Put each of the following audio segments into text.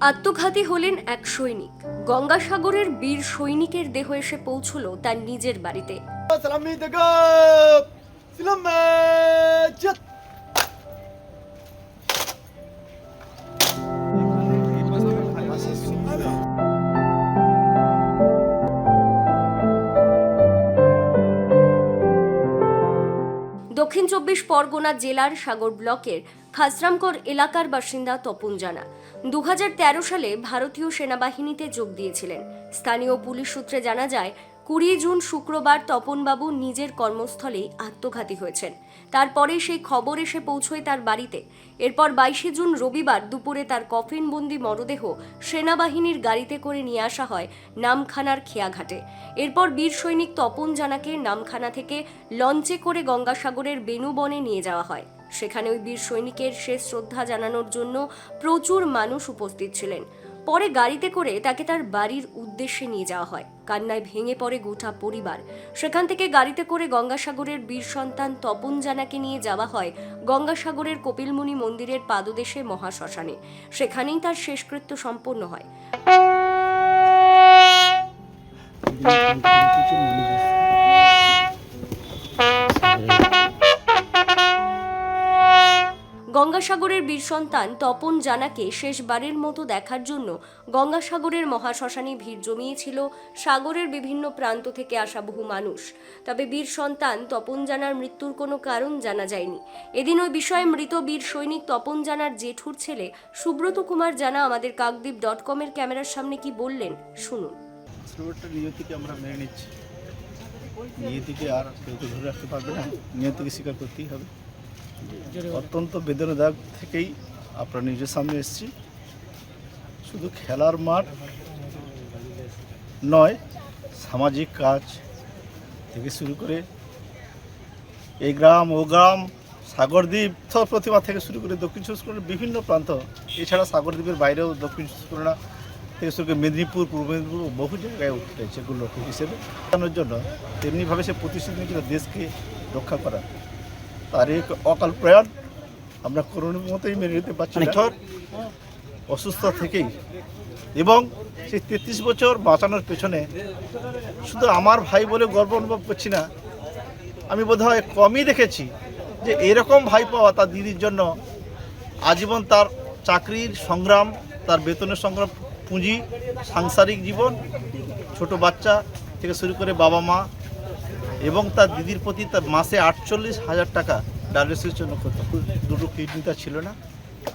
আত্মঘাতী হলেন এক সৈনিক। গঙ্গাসাগরের বীর সৈনিকের দেহ এসে পৌঁছল তার নিজের বাড়িতে। দক্ষিণ চব্বিশ পরগনা জেলার সাগর ব্লকের খাসরামকর এলাকার বাসিন্দা তপন জানা। দু হাজার তেরো সালে ভারতীয় সেনাবাহিনীতে যোগ দিয়েছিলেন। স্থানীয় পুলিশ সূত্রে জানা যায়, কুড়ি জুন শুক্রবার তপনবাবু নিজের কর্মস্থলেই আত্মঘাতী হয়েছেন। তারপরে সেই খবর এসে পৌঁছয় তার বাড়িতে। এরপর বাইশে জুন রবিবার দুপুরে তার কফিনবন্দি মরদেহ সেনাবাহিনীর গাড়িতে করে নিয়ে আসা হয় নামখানার খেয়াঘাটে। এরপর বীর সৈনিক তপন জানাকে নামখানা থেকে লঞ্চে করে গঙ্গাসাগরের বেনুবনে নিয়ে যাওয়া হয়। সেখানে ওই বীর সৈনিকের শেষ শ্রদ্ধা জানানোর জন্য প্রচুর মানুষ উপস্থিত ছিলেন। পরে গাড়িতে করে তাকে তার বাড়ির উদ্দেশ্যে নিয়ে যাওয়া হয়। কান্নায় ভেঙে পড়ে গোটা পরিবার। সেখান থেকে গাড়িতে করে গঙ্গাসাগরের বীর সন্তান তপন জানাকে নিয়ে যাওয়া হয় গঙ্গাসাগরের কপিলমুনি মন্দিরের পাদদেশে মহাশ্মশানে। সেখানেই তার শেষকৃত্য সম্পন্ন হয়। গঙ্গাসাগরের বীর সন্তান তপন জানাকে শেষবারের মতো দেখার জন্য গঙ্গাসাগরের মহাশ্মশানে ভিড় জমিয়েছিল সাগরের বিভিন্ন প্রান্ত থেকে আসা বহু মানুষ। তবে বীর সন্তান তপন জানার মৃত্যুর কোনো কারণ জানা যায়নি। এদিন ওই বিষয়ে মৃত বীর সৈনিক তপন জানার জেঠুর ছেলে সুব্রত কুমার জানা আমাদের কাকদ্বীপ ডট কমের ক্যামেরার সামনে কি বললেন, শুনুন। নিয়তিকে আর কেউ ধরে রাখতে পারবে না। নিয়তিকে স্বীকার করতেই হবে। অত্যন্ত বেদনাদায়ক থেকেই আপনার নিজের সামনে এসেছি। শুধু খেলার মাঠ নয়, সামাজিক কাজ থেকে শুরু করে এই গ্রাম, ও গ্রাম, সাগরদ্বীপ প্রতিমা থেকে শুরু করে দক্ষিণ চব্বিশ বিভিন্ন প্রান্ত, এছাড়া সাগরদ্বীপের বাইরেও দক্ষিণ চব্বিশ পরগনা থেকে শুরু করে মেদিনীপুর, পূর্ব মেদিনীপুর বহু জায়গায় উঠেছে এগুলো হিসেবে। জন্য তেমনিভাবে সে প্রতিশ্রুতি দেশকে রক্ষা করার। তার এই অকাল প্রয়াণ আমরা করোনার মতোই মেনে নিতে পারছি না। বছর অসুস্থ থেকেই। এবং সেই তেত্রিশ বছর বাঁচানোর পেছনে শুধু আমার ভাই বলে গর্ব অনুভব করছি না আমি বোধহয় কমই দেখেছি যে এরকম ভাই পাওয়া তার দিদির জন্য আজীবন তার চাকরির সংগ্রাম তার বেতনের সংগ্রাম পুঁজি সাংসারিক জীবন ছোট বাচ্চা থেকে শুরু করে বাবা মা এবং তার দিদির প্রতি তার মাসে আটচল্লিশ হাজার টাকা ডায়ালিসিসের জন্য দুটো কিডনি তার ছিল না,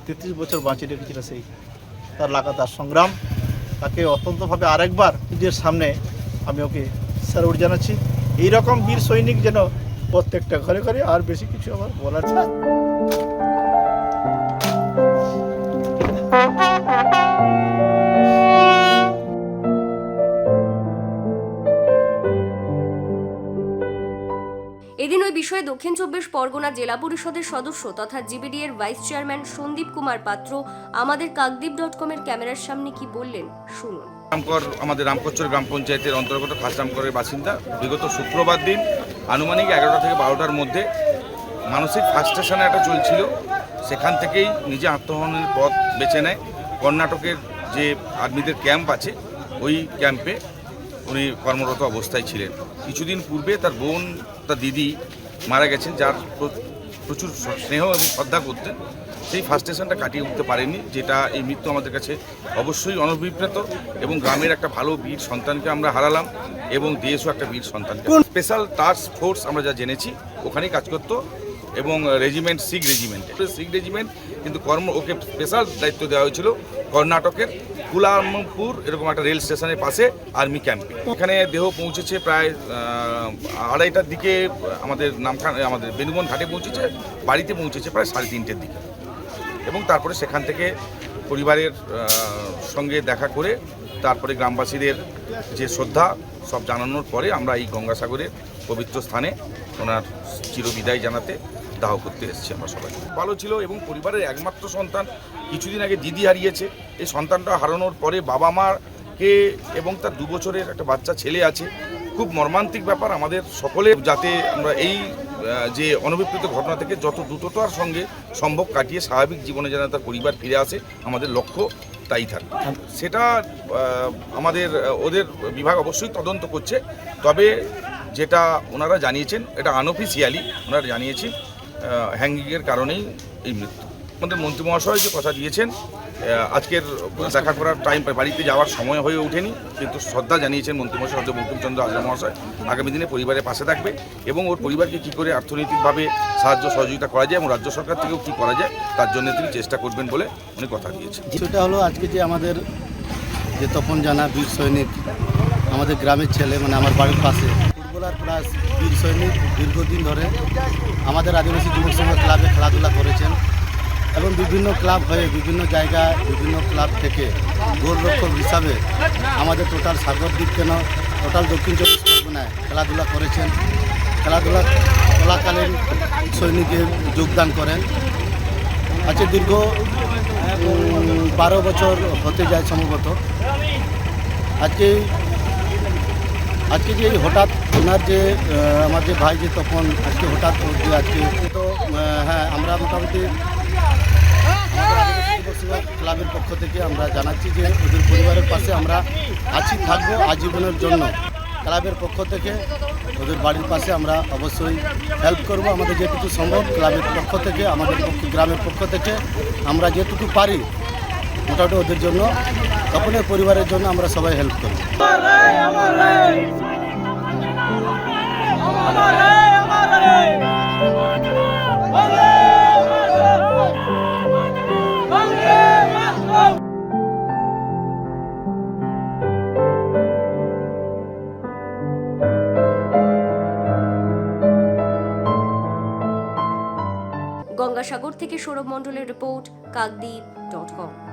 তেত্রিশ বছর বাঁচিয়ে রেখেছিল সেই। তার লাগাতার সংগ্রাম, তাকে অত্যন্তভাবে আরেকবার নিজের সামনে আমি ওকে স্যালুট জানাচ্ছি। এইরকম বীর সৈনিক যেন প্রত্যেকটা ঘরে ঘরে, আর বেশি কিছু আমার বলার না। বিষয়ে দক্ষিণ চব্বিশ পরগনা জেলা পরিষদের সদস্য তথা জিবিডি এর ভাইস চেয়ারম্যান সন্দীপ কুমার পাত্র আমাদের কাকদ্বীপ ডট কমের ক্যামেরার সামনে কি বললেন, শুনুন। রামকর, আমাদের রামকচ্চর গ্রাম পঞ্চায়েতের অন্তর্গত খাসরামকরের বাসিন্দা। বিগত শুক্রবার দিন আনুমানিক এগারোটা থেকে বারোটার মধ্যে মানসিক ফার্স্টেশনে একটা চলছিল সেখান থেকেই নিজে আত্মহননের পথ বেছে নেয়। কর্ণাটকের যে আর্মিদের ক্যাম্প আছে, ওই ক্যাম্পে উনি কর্মরত অবস্থায় ছিলেন। কিছুদিন পূর্বে তার বোন, তার দিদি মারা গেছেন, যার প্র- প্রচুর স্নেহ এবং শ্রদ্ধা করতেন সেই ফার্স্টেশনটা কাটিয়ে উঠতে পারেনি, যেটা এই মৃত্যু আমাদের কাছে অবশ্যই অনভিপ্রেত এবং গ্রামের একটা ভালো বীর সন্তানকে আমরা হারালাম এবং দেশও একটা বীর সন্তান স্পেশাল টাস্ক ফোর্স আমরা যা জেনেছি, ওখানেই কাজ করতো এবং regiment Sikh regiment Sikh regiment কিন্তু কর্ম, ওকে স্পেশাল দায়িত্ব দেওয়া হয়েছিল কর্ণাটকের কুলামপুর, এরকম একটা রেল স্টেশনের পাশে আর্মি ক্যাম্পে। এখানে দেহ পৌঁছেছে প্রায় আড়াইটার দিকে, আমাদের নামখান, আমাদের বেনুবন ঘাটে পৌঁছেছে, বাড়িতে পৌঁছেছে প্রায় সাড়ে তিনটের দিকে। এবং তারপরে সেখান থেকে পরিবারের সঙ্গে দেখা করে তারপরে গ্রামবাসীদের যে শ্রদ্ধা, সব জানানোর পরে আমরা এই গঙ্গাসাগরের পবিত্র স্থানে ওনার চিরবিদায় জানাতে দাহ করতে এসেছি আমরা সবাই। ভালো ছিল এবং পরিবারের একমাত্র সন্তান। কিছুদিন আগে দিদি হারিয়েছে। এই সন্তানটা হারানোর পরে বাবা মাকে এবং তার দু বছরের একটা বাচ্চা ছেলে আছে। খুব মর্মান্তিক ব্যাপার আমাদের সকলে যাতে আমরা এই যে অনভিপ্রেত ঘটনা থেকে যত দ্রুততার সঙ্গে সম্ভব কাটিয়ে স্বাভাবিক জীবনে যেন তার পরিবার ফিরে আসে, আমাদের লক্ষ্য তাই থাকবে সেটা আমাদের ওদের বিভাগ অবশ্যই তদন্ত করছে। তবে যেটা ওনারা জানিয়েছেন, এটা আনঅফিসিয়ালি ওনারা জানিয়েছেন হ্যাঙ্গিংয়ের কারণেই এই মৃত্যু। আমাদের মন্ত্রী মহাশয় যে কথা দিয়েছেন আজকের দেখা করার টাইম বাড়িতে যাওয়ার সময় হয়ে ওঠেনি, কিন্তু শ্রদ্ধা জানিয়েছেন মন্ত্রীমশাই সদ্য বঙ্কিমচন্দ্র আজরা মহাশয়। আগামী দিনে পরিবারের পাশে থাকবে এবং ওর পরিবারকে কী করে অর্থনৈতিকভাবে সাহায্য সহযোগিতা করা যায় এবং রাজ্য সরকার থেকেও কী করা যায়, তার জন্য তিনি চেষ্টা করবেন বলে উনি কথা দিয়েছেন। সেটা হলো আজকে যে আমাদের যে তপন জানা, বীর সৈনিক, আমাদের গ্রামের ছেলে মানে আমার বাড়ির পাশে ফুটবলার প্লাস বীর সৈনিক দীর্ঘদিন ধরে আমাদের আদিবাসী যুব সংঘ ক্লাবে খেলাধুলা করেছেন এবং বিভিন্ন ক্লাব হয়ে বিভিন্ন জায়গায় বিভিন্ন ক্লাব থেকে গোলরক্ষক হিসাবে আমাদের টোটাল সাগরদ্বীপ কেন, টোটাল দক্ষিণ চব্বিশ পরগনায় খেলাধুলা করেছেন। খেলাধুলা চলাকালীন সৈনিকে যোগদান করেন। আজকে দীর্ঘ বারো বছর হতে যায় সম্ভবত। আজকে আজকে যে এই হঠাৎ ওনার যে আমার যে ভাই যে তখন আজকে হঠাৎ আজকে তো হ্যাঁ আমরা মোটামুটি ক্লাবের পক্ষ থেকে আমরা জানাচ্ছি যে ওদের পরিবারের পাশে আমরা আছি, থাকব আজীবনের জন্য। ক্লাবের পক্ষ থেকে ওদের বাড়ির পাশে আমরা অবশ্যই হেল্প করব। আমাদের যেটুকু সম্ভব, ক্লাবের পক্ষ থেকে, আমাদের পক্ষ, গ্রামের পক্ষ থেকে আমরা যেটুকু পারি মোটামুটি ওদের জন্য, তপনের পরিবারের জন্য আমরা সবাই হেল্প করব গঙ্গাসাগর থেকে সৌরভ মণ্ডলের রিপোর্ট, কাকদ্বীপ ডট কম